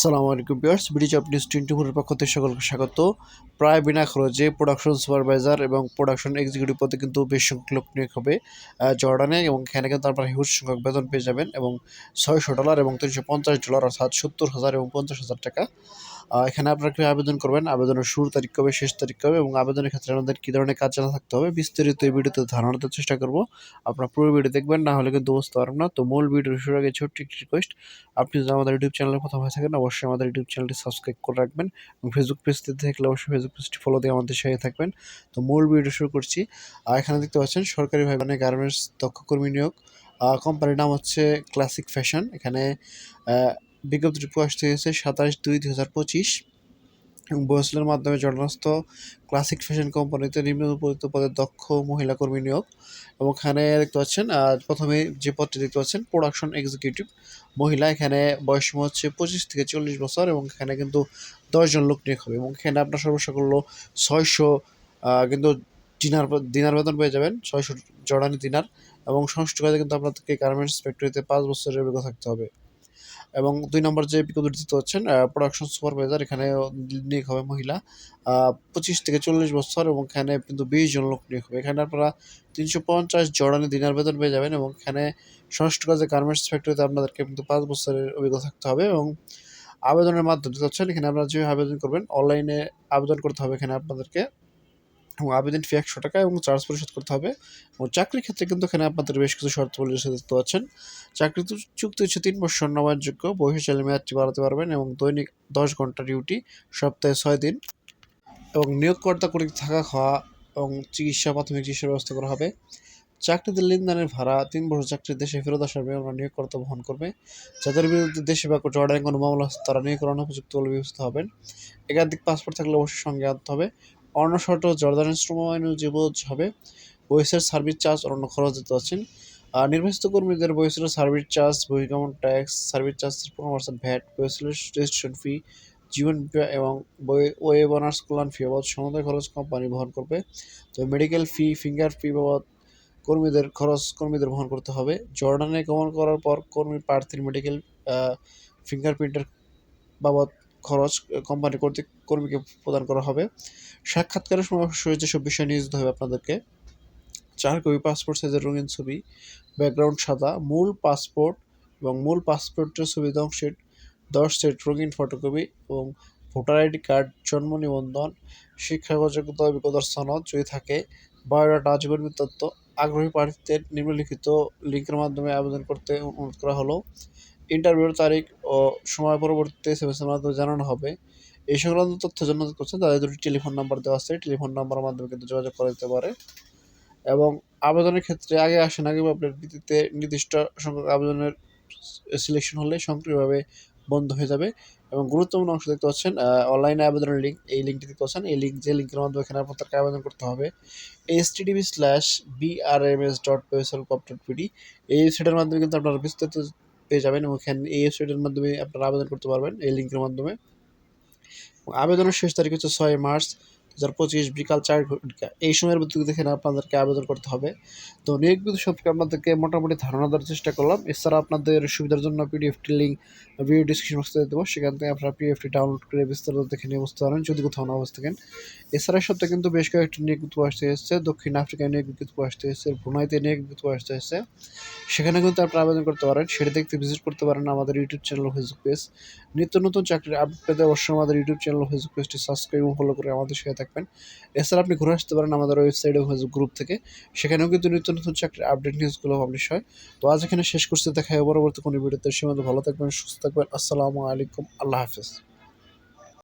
সালামু আলাইকুম পিয়ার্স বিডি জব নিউজ টোয়েন্টি ফোরের পক্ষ থেকে সকলকে স্বাগত। প্রায় বিনা খরচে প্রোডাকশন সুপারভাইজার এবং প্রোডাকশন এক্সিকিউটিভ পদে কিন্তু বেশ সংখ্যক লোক নিয়োগ হবে জর্ডানে এবং এখানে কিন্তু আপনারা হিউজ সংখ্যক বেতন পেয়ে যাবেন এবং ছয়শো ডলার এবং তিনশো পঞ্চাশ ডলার অর্থাৎ সত্তর হাজার এবং পঞ্চাশ হাজার টাকা। এখানে আপনারা কীভাবে আবেদন করবেন? আবেদনের শুরু তারিখ কবে, শেষ তারিখ কবে এবং আবেদনের ক্ষেত্রে আমাদের কী ধরনের কাজ জানা থাকতে হবে বিস্তারিত এই ভিডিওতে ধারণা দেওয়ার চেষ্টা করব। আপনারা পুরো ভিডিও দেখবেন, না হলে কিন্তু বুঝতে পারবেন না। তো মূল ভিডিও শুরু আগে ছোট্ট একটি রিকোয়েস্ট আপনি যদি আমাদের ইউটিউব চ্যানেলে প্রথম হয়ে থাকেন অবশ্যই আমাদের ইউটিউব চ্যানেলটি সাবস্ক্রাইব করে রাখবেন এবং ফেসবুক পেজটি দেখলে অবশ্যই ফেসবুক পেজটি ফলো দিয়ে আমাদের সাথে থাকবেন। তো মূল ভিডিও শুরু করছি। আর এখানে দেখতে পাচ্ছেন সরকারিভাবে মানে গার্মেন্টস দক্ষ কর্মী নিয়োগ। কোম্পানির নাম হচ্ছে ক্লাসিক ফ্যাশন এখানে বিজ্ঞপ্তিটি প্রকাশিত হয়েছে সাতাশ দুই দু হাজার পঁচিশ। বয়সলের মাধ্যমে জনস্থ ক্লাসিক ফ্যাশন কোম্পানিতে নিম্ন উপযুক্ত পদে দক্ষ মহিলা কর্মী নিয়োগ। এবং এখানে দেখতে পাচ্ছেন প্রথমে যে পদটি দেখতে পাচ্ছেন প্রোডাকশন এক্সিকিউটিভ মহিলা। এখানে বয়স হচ্ছে পঁচিশ থেকে চল্লিশ বছর এবং এখানে কিন্তু দশজন লোক নিয়োগ হবে। এবং এখানে আপনার সর্বশেষ করল ছয়শো কিন্তু দিনার দিনার বেতন পেয়ে যাবেন, ছয়শো জর্ডানি দিনার। এবং সংশ্লিষ্ট কাজে কিন্তু আপনাদেরকে গার্মেন্টস ফ্যাক্টরিতে পাঁচ বছরের অভিজ্ঞতা থাকতে হবে। এবং দুই নম্বর যে বিজ্ঞপ্তিটি দেখতে পাচ্ছেন প্রোডাকশন সুপারভাইজার এখানে নিয়োগ হবে মহিলা পঁচিশ থেকে চল্লিশ বছর এবং এখানে কিন্তু বিশ জন লোক নিয়োগ হবে। এখানে আপনারা তিনশো পঞ্চাশ জর্ডানি দিনার বেতন পেয়ে যাবেন এবং এখানে ষষ্ঠ কাজে গার্মেন্টস ফ্যাক্টরিতে আপনাদেরকে কিন্তু পাঁচ বছরের অভিজ্ঞতা থাকতে হবে এবং আবেদনের মাধ্যমে পাচ্ছেন এখানে আপনারা যেভাবে আবেদন করবেন অনলাইনে আবেদন করতে হবে এখানে আপনাদেরকে। এবং আবেদন ফি একশো টাকা এবং চার্জ পরিশোধ করতে হবে। এবং চাকরির ক্ষেত্রে কিন্তু এখানে আপনাদের বেশ কিছু শর্ত পরিশোধ দেখতে পাচ্ছেন। চাকরি চুক্তি হচ্ছে তিন বছর নবায়নযোগ্য চাইলে মেয়াদটি বাড়াতে পারবেন এবং দৈনিক দশ ঘণ্টা ডিউটি, সপ্তাহে ছয় দিন। এবং নিয়োগকর্তা কর্তৃক থাকা খাওয়া এবং চিকিৎসা, প্রাথমিক চিকিৎসার ব্যবস্থা করা হবে। চাকরিতে লেনদেনের ভাড়া, তিন বছর চাকরি দেশে ফেরত আসার বিমানবন্দর নিয়োগকর্তা বহন করবে। যাদের বিরুদ্ধে দেশে বা জর্ডানে কোনো মামলা তারা নিয়োগকরণ উপযুক্ত বলে বিবেচিত হবেন। একাধিক পাসপোর্ট থাকলে অবশ্যই সঙ্গে আনতে হবে। অন্য শর্ত জর্দানের শ্রম আইন জীবজ হবে। বয়সের সার্ভিস চার্জ অন্য খরচ দিতে পারছেন। আর নির্বাচিত কর্মীদের বয়সের সার্ভিস চার্জ, বহির্গমন ট্যাক্স সার্ভিস চার্জ পনেরো পার্সেন্ট ভ্যাট বয়সের রেজিস্ট্রেশন ফি, জীবন বিমা এবং ওয়েব অনার্স কল্যাণ ফি বাবদ সমুদায় খরচ কোম্পানি বহন করবে। তো মেডিকেল ফি, ফিঙ্গার ফি বাবদ কর্মীদের, খরচ কর্মীদের বহন করতে হবে। জর্ডানে গমন করার পর কর্মী প্রার্থীর মেডিকেল ফিঙ্গারপ্রিন্টের বাবদ খরচ কোম্পানি কর্তৃক, কর্মীকে প্রদান করা হবে। সাক্ষাৎকারের সময় অবশ্যই যেসব বিষয় নিয়ে যেতে হবে আপনাদেরকে। চার কপি পাসপোর্ট সাইজের রঙিন ছবি ব্যাকগ্রাউন্ড সাদা, মূল পাসপোর্ট এবং মূল পাসপোর্টের ছবি দশ সেট দশ সেট রঙিন ফটোকপি এবং ভোটার আইডি কার্ড জন্ম নিবন্ধন শিক্ষাগত অভিজ্ঞতার সনদ যদি থাকে, বায়োডাটা জীবন তথ্য, আগ্রহী প্রার্থীদের নিম্নলিখিত লিঙ্কের মাধ্যমে আবেদন করতে অনুরোধ করা হলো। ইন্টারভিউর তারিখ ও সময় এসএমএসের মাধ্যমে জানানো হবে। এই সংক্রান্ত তথ্য জন্য করছেন তাদের দুটি টেলিফোন নাম্বার দেওয়া আছে। টেলিফোন নাম্বারের মাধ্যমে কিন্তু যোগাযোগ করা যেতে পারে। এবং আবেদনের ক্ষেত্রে আগে আসেন, আগে আপনার ভিত্তিতে নির্দিষ্ট সংখ্যক আবেদনের সিলেকশন হলে সক্রিয়ভাবে বন্ধ হয়ে যাবে। এবং গুরুত্বপূর্ণ অংশ দেখতে পাচ্ছেন অনলাইনে আবেদনের লিঙ্ক এই লিঙ্কটি দেখতে পাচ্ছেন। এই লিঙ্ক যে লিঙ্কের মাধ্যমে এখানে আপনাদেরকে আবেদন করতে হবে H TDB slash BRMS dot website cop dot PD এই ওয়েবসাইটের মাধ্যমে কিন্তু আপনারা বিস্তারিত পেয়ে যাবেন ওখানে এই ওয়েবসাইটের মাধ্যমে আপনারা আবেদন করতে পারবেন, এই লিঙ্কের মাধ্যমে। আবেদনের শেষ তারিখ হচ্ছে ছয় মার্চ। হাজার পঁচিশ বিকাল চার ঘটিকা এই সময়ের মধ্যে দেখে আপনাদেরকে আবেদন করতে হবে। তো নিয়োগ বিধি সম্পর্কে আপনাদেরকে মোটামুটি ধারণা দেওয়ার চেষ্টা করলাম। এছাড়া আপনাদের সুবিধার জন্য পিডিএফটি লিঙ্ক ভিডিও ডিসক্রিপশন বক্সে দেবো। সেখান থেকে আপনারা পিডিএফটি ডাউনলোড করে বিস্তারিত দেখে নিয়ে বুঝতে পারেন যদি কোথাও না অবস্থা থাকেন। এছাড়া সপ্তাহে কিন্তু বেশ কয়েকটি নিয়োগ বিজ্ঞপ্তি আসতে এসেছে। দক্ষিণ আফ্রিকায় নিয়োগ বিজ্ঞপ্তি আসতে এসেছে ব্রুনাইতে নিয়োগ বিজ্ঞপ্তি আসতে এসেছে। সেখানে কিন্তু আপনারা আবেদন করতে পারেন। সেটা দেখতে ভিজিট করতে পারেন আমাদের ইউটিউব চ্যানেল ফেসবুক পেজ নিত্য নতুন চাকরির আপডেট পেতে অবশ্যই আমাদের ইউটিউব চ্যানেল ফেসবুক পেজটি সাবস্ক্রাইব ফলো করে আমাদের সাথে থাকবেন। এছাড়া আপনি ঘুরে আসতে পারেন আমাদের ওয়েবসাইট গ্রুপ থেকে। সেখানেও কিন্তু নিত্য নতুন চাকরির আপডেট নিউজগুলো পাবলিশ হয়। তো আজ এখানে শেষ করতে দেখা হয় পরবর্তী কোনো ভিডিওতে সীমান্ত ভালো থাকবেন, সুস্থ থাকবেন। আসসালামু আলাইকুম। আল্লাহ হাফিজ।